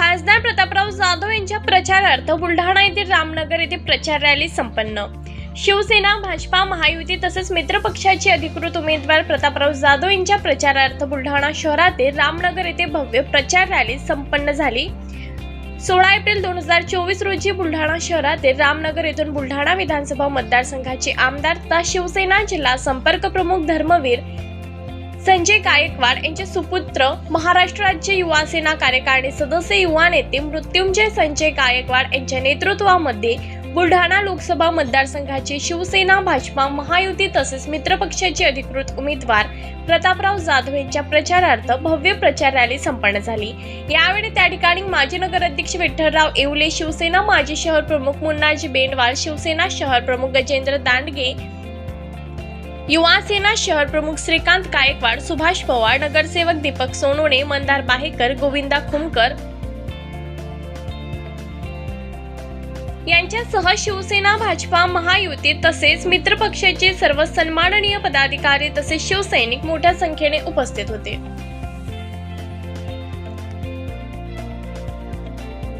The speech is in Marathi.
खासदार प्रतापराव जाधव यांच्या प्रचारार्थ बुलढाणा येथील रामनगर येथे प्रचार रॅली संपन्न. शिवसेना भाजपा महायुती तसेच मित्रपक्षाचे अधिकृत उमेदवार प्रतापराव जाधव यांच्या प्रचारार्थ बुलढाणा शहरातील रामनगर येथे भव्य प्रचार रॅली संपन्न झाली. सोळा एप्रिल दोन हजार चोवीस रोजी बुलढाणा शहरातील रामनगर येथून बुलढाणा विधानसभा मतदारसंघाचे आमदार तथा शिवसेना जिल्हा संपर्क प्रमुख धर्मवीर संजय गायकवाड यांचे सुपुत्र महाराष्ट्र राज्य युवा सेना कार्यकारिणी सदस्य युवा नेते मृत्युंजय संजय गायकवाड यांच्या नेतृत्वामध्ये बुलढाणा लोकसभा मतदारसंघाचे शिवसेना भाजपा महायुती तसेच मित्रपक्षाचे अधिकृत उमेदवार प्रतापराव जाधव यांच्या प्रचारार्थ भव्य प्रचार रॅली संपन्न झाली. यावेळी त्या ठिकाणी माजी नगराध्यक्ष विठ्ठलराव येवले शिवसेना माजी शहर प्रमुख मुन्नाजी बेंडवाल शिवसेना शहर प्रमुख गजेंद्र दांडगे युवा सेना शहर प्रमुख श्रीकांत गायकवाड सुभाष पवार नगरसेवक दीपक सोनवणे मंदार बाहेकर गोविंदा खुमकर यांच्यासह शिवसेना भाजपा महायुती तसेच मित्रपक्षाचे सर्व सन्माननीय पदाधिकारी तसेच शिवसैनिक मोठ्या संख्येने उपस्थित होते.